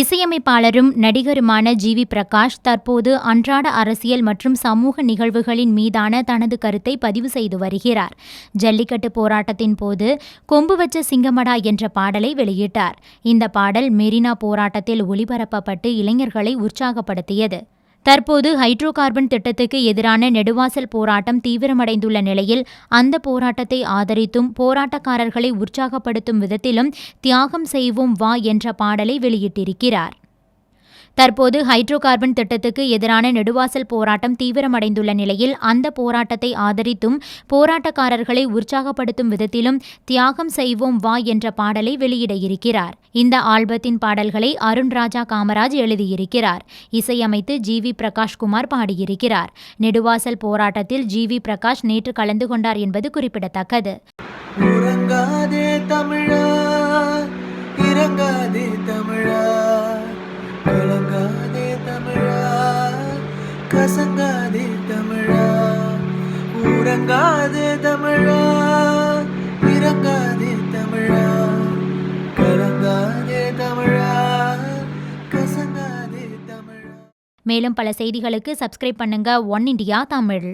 இசையமைப்பாளரும் நடிகருமான G V Prakash தற்போது அன்றாட அரசியல் மற்றும் சமூக நிகழ்வுகளின் மீதான தனது கருத்தை பதிவு செய்து வருகிறார். ஜல்லிக்கட்டு போராட்டத்தின் போது கொம்பு வச்ச சிங்கமடா என்ற பாடலை வெளியிட்டார். இந்த பாடல் மெரினா போராட்டத்தில் ஒளிபரப்பப்பட்டு இளைஞர்களை உற்சாகப்படுத்தியது. தற்போது ஹைட்ரோ கார்பன் திட்டத்துக்கு எதிரான நெடுவாசல் போராட்டம் தீவிரமடைந்துள்ள நிலையில் அந்த போராட்டத்தை ஆதரித்தும் போராட்டக்காரர்களை உற்சாகப்படுத்தும் விதத்திலும் தியாகம் செய்வோம் வா என்ற பாடலை வெளியிட்டிருக்கிறார். தற்போது ஹைட்ரோ கார்பன் திட்டத்துக்கு எதிரான நெடுவாசல் போராட்டம் தீவிரமடைந்துள்ள நிலையில் அந்த போராட்டத்தை ஆதரித்தும் போராட்டக்காரர்களை உற்சாகப்படுத்தும் விதத்திலும் தியாகம் செய்வோம் வா என்ற பாடலை வெளியிட இருக்கிறார் இந்த ஆல்பத்தின் பாடல்களை அருண் ராஜா காமராஜ் எழுதியிருக்கிறார். இசையமைத்து ஜி வி பிரகாஷ்குமார் பாடியிருக்கிறார். நெடுவாசல் போராட்டத்தில் ஜி வி பிரகாஷ் நேற்று கலந்து கொண்டார் என்பது குறிப்பிடத்தக்கது. தமிழா கசங்காதே தமிழா உறங்காதே தமிழா இறங்காதே தமிழா கலங்காதே தமிழா கசங்காதே தமிழா. மேலும் பல செய்திகளுக்கு சப்ஸ்கிரைப் பண்ணுங்க ஒன் இண்டியா தமிழ்.